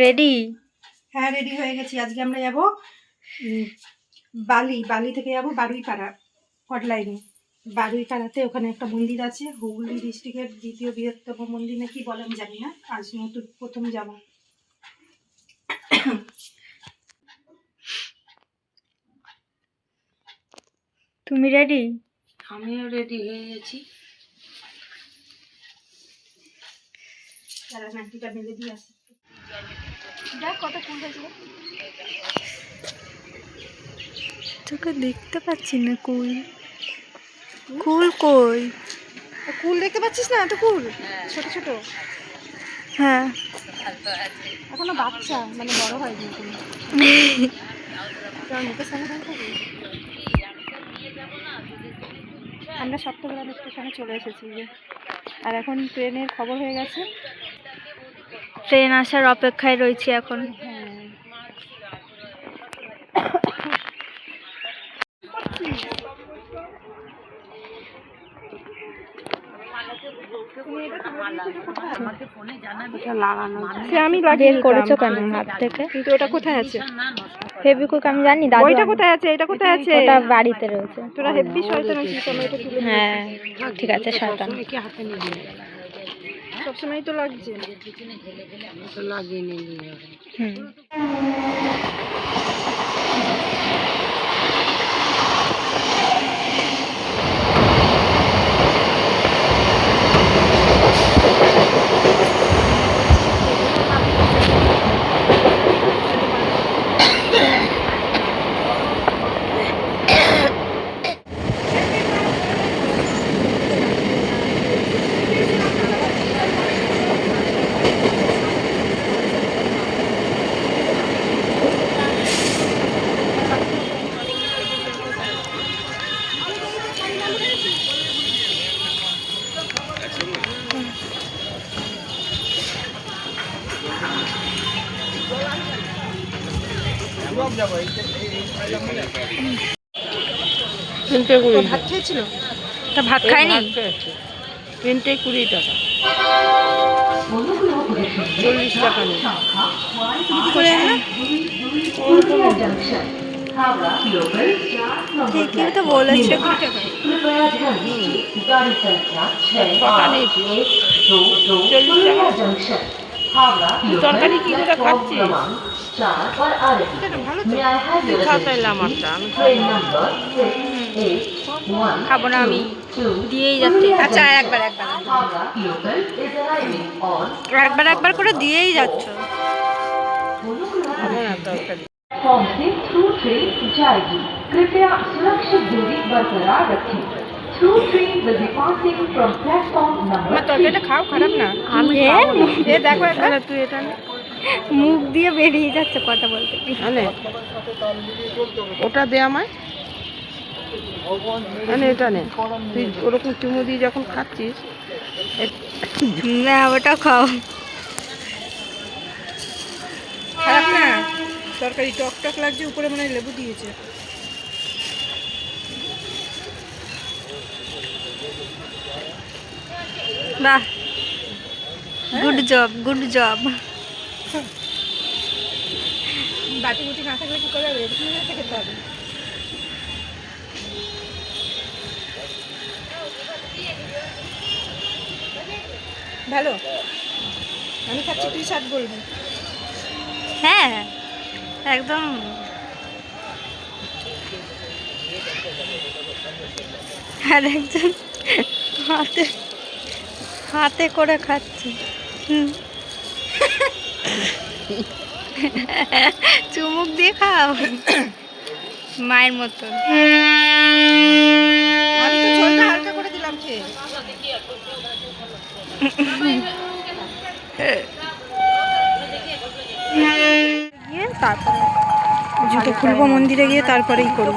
Ready হ্যাঁ ready হয়ে গেছি। আজকে আমরা যাব বালি বালি থেকে যাব বারুইপাড়া হটলাইনে বারুইপাড়াতে ওখানে একটা মন্দির আছে হুগলি ডিস্ট্রিক্টের দ্বিতীয় বৃহত্তম মন্দির নাকি বলে আমি জানি না। আজ নতুন প্রথম যাব। তুমি রেডি আমিও রেডি হয়ে গেছি। তারা নাইটিটা মেলে দিয়ে আসে। দেখ কত ফুল হয়েছিল তোকে দেখতে পাচ্ছি না কুল। কুল কই? কুল দেখতে পাচ্ছিস না? এত কুল। ছোট ছোট। হ্যাঁ। এখনও বাচ্চা মানে বড় হয়নি তোমার মুখের সঙ্গে দাঁড়িয়ে থাকবে? আমরা সপ্তগ্রাম স্টেশনে চলে এসেছি যে আর এখন ট্রেনের খবর হয়ে গেছে। ট্রেন আসার অপেক্ষায় রয়েছি এখন। হ্যাঁ আমাকে ফোনে জানাবে লাগানো সে আমি লাগিয়ে করেছ কেন হাত থেকে? কিন্তু ওটা কোথায় আছে? ফেবিকুইক আমি জানি দাদু ওইটা কোথায় আছে? এটা কোথায় আছে? ওটা বাড়িতে রয়েছে। তোরা হেভি শয়তান আছিস আমি এটা হ্যাঁ ঠিক আছে শয়তান। কি হাতে নিবি সবসময় তো লাগছে। লাগিয়ে নিবি তিনটে কুড়ি ভাত খেয়েছিল? তা ভাত খায়নি? তিনটে কুড়ি টাকা। চল্লিশ টাকা নেই করে ঠিকই তো বলেছে টাকা? চল্লিশ টাকা। তুই তরকারি কি করে খাচ্ছিস ভালো খাতা এলাম একটা আমি খাবো না আমি দিয়েই যাচ্ছে আচ্ছা আর একবার একবার একবার একবার করে দিয়েই যাচ্ছ খাবো না তরকারি प्लेटफॉर्म से थ्रू ट्रेन जाएगी कृपया सुरक्षित दूरी बरकरार रखें মুখ দিয়ে বেরিয়ে যাচ্ছে কথা বলতে। ওটা দে আমায়। এটা নে। তুই ওরকম চুমু দিয়ে যখন খাচ্ছিস না ওটা খাও। খারাপ না। তরকারি টক টক লাগছে উপরে মানে লেবু দিয়েছে। বাহ গুড জব গুড জব বাটি বুটি না থাকলে কি করে খেতে হবে? ভালো? আমি খাচ্ছি তুই স্বাদ বলবি। হ্যাঁ একদম। আর একজন হাতে হাতে করে খাচ্ছে। হুম। চুমুক দিয়ে খাও। মায়ের মতন। তারপরে জুতো খুলবো মন্দিরে গিয়ে তারপরেই করব।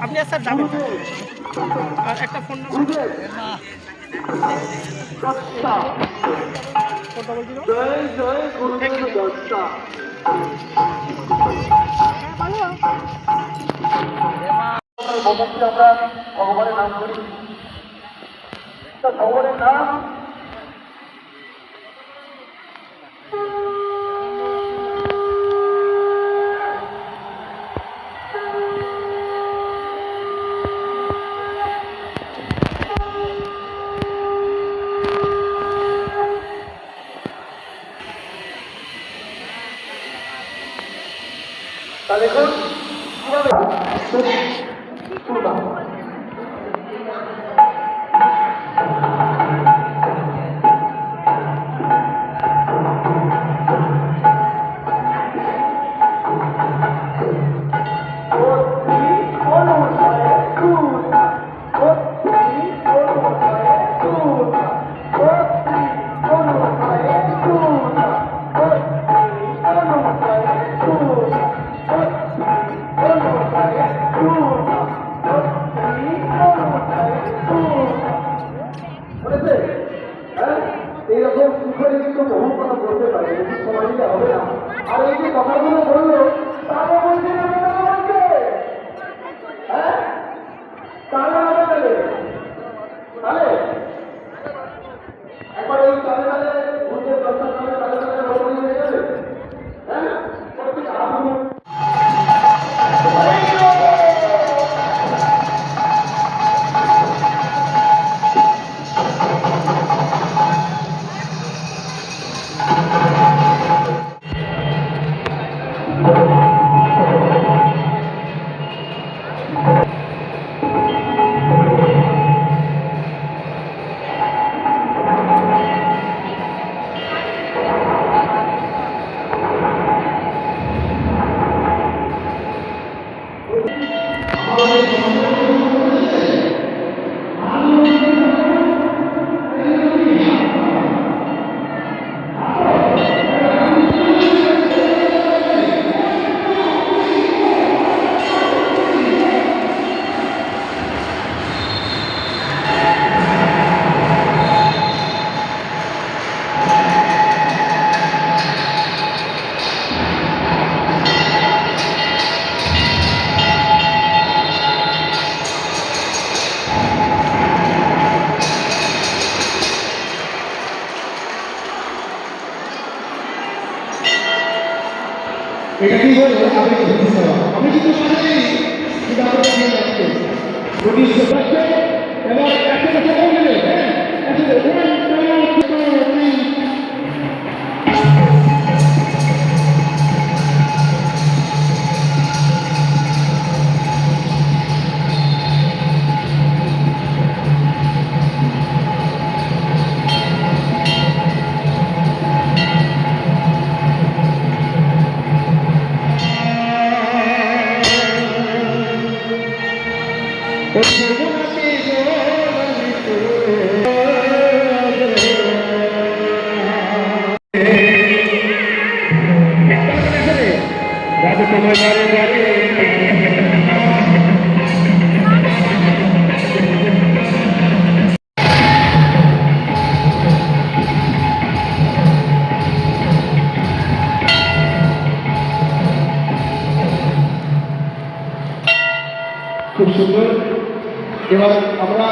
আপনি আর স্যার যাবেন আর একটা ফোন নম্বর। হ্যাঁ, আমরা ভগবানের নাম করি। ভগবানের নাম এটা কি হলো আবেগ অভিজ্ঞতা আমি কিন্তু শুনেছি কিন্তু আপনার খুব সুন্দর। এবার আমরা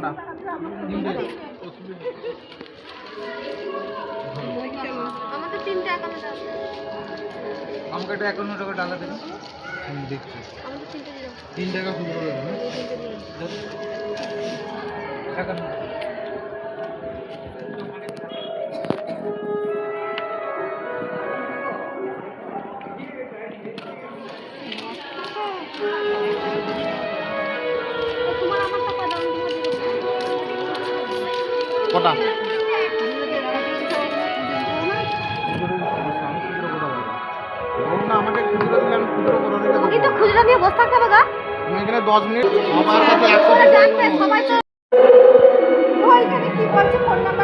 দাও আমাকে এটা একান্ন টাকা। ডালা দেবেন আমি দেখছি। তিন টাকা খুচরো দেবেন একান্ন না আমাকে খুচরো দিলে আমি খুচরো করে রেখে দেবো কিন্তু খুচরা নিয়ে বসে থাকতে হবে গা। এখানে দশ মিনিট আমার কাছে একশো সবাই তো ওইখানে কি করছে? ফোন নাম্বার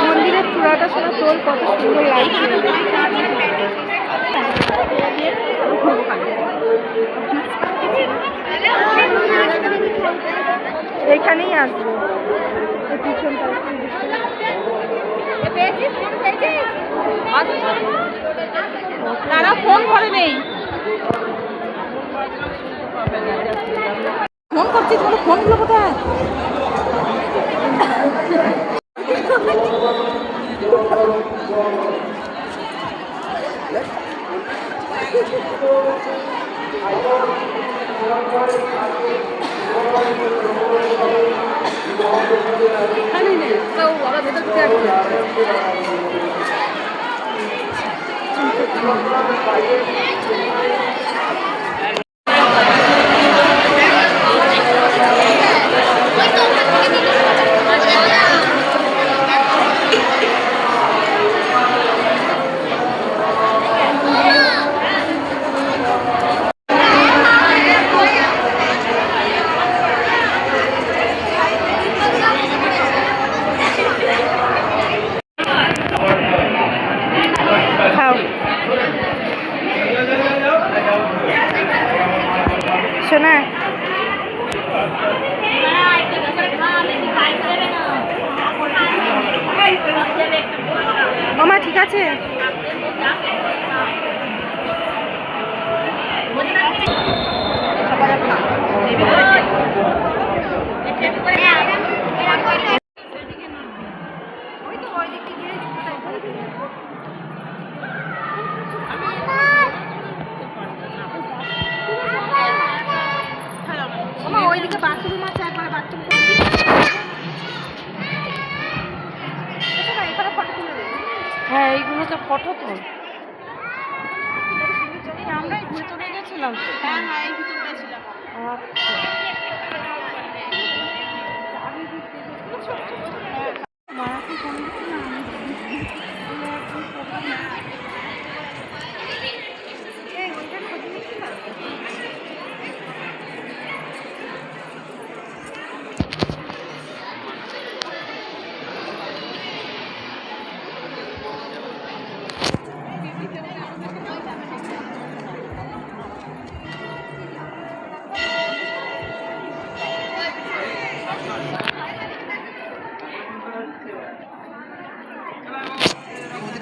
মন্দিরের চূড়াটা শোনা তোর কত সুন্দর লাগছে। এখানেই আসব। পিছনটা তারা ফোন করে নেই ফোন করছি তোমার ফোনগুলো কোথায়? নেই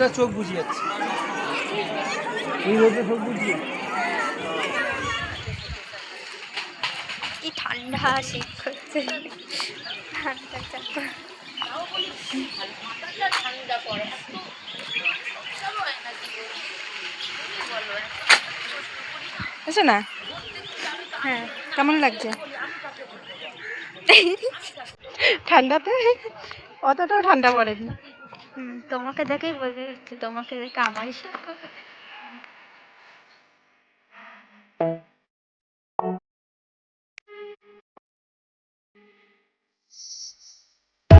নদীটা চোখ বুঝিয়ে যাচ্ছে। এই রোদে চোখ বুঝিয়ে। কি ঠান্ডা শীত করছে। ঠান্ডা না। হ্যাঁ। কেমন লাগছে? ঠান্ডাতে? অতটাও ঠান্ডা পড়েনি। তোমাকে দেখেই বোঝা যাচ্ছে তোমাকে দেখে আমার